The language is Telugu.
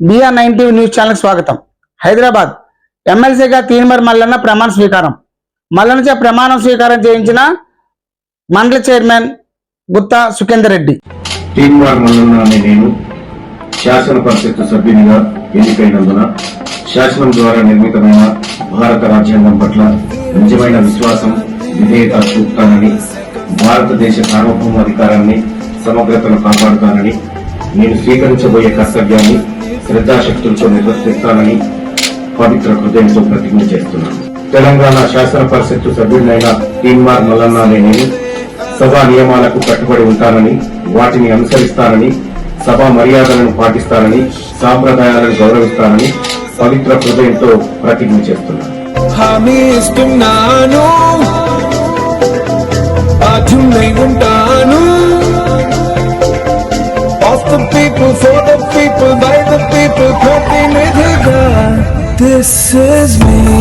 బిఆర్ టీవీ న్యూస్ ఛానల్ స్వాగతం. హైదరాబాద్. ఎమ్మెల్సీగా తీన్మర్ మల్లన్న ప్రమాణ స్వీకారం. మల్లన్నచే ప్రమాణం స్వీకారం చేయించిన మండల చైర్మన్ గుత్తా సుఖేందర్ రెడ్డి. టీన్మార్ మల్లన్న అనే నేను శాసన పరిషత్ సభ్యునిగా ఎన్నికైనందున శాసనం ద్వారా నిర్మితమైన భారత రాజ్యాంగం పట్ల నిజమైన విశ్వాసం విధేయత చూపుతానని భారతదేశ సార్వభౌమాధికారాన్ని సమగ్రతను కాపాడుతానని నేను స్వీకరించబోయే కర్తవ్యాన్ని శ్రద్ధాశక్తులతో నిర్వర్తిస్తానని పవిత్ర హృదయంతో ప్రతిజ్ఞ చేస్తున్నాను. తెలంగాణ శాసన పరిషత్తు సభ్యుడైన తీన్మార్ మల్లన్న నేను సభా నియమాలకు కట్టుబడి ఉంటానని వాటిని అనుసరిస్తానని సభా మర్యాదలను పాటిస్తానని సాంప్రదాయాలను గౌరవిస్తానని పవిత్ర హృదయంతో ప్రతిజ్ఞ చేస్తున్నాను. బాధ్యున్నై ఉంటాను. Of the people for the people by people, is me.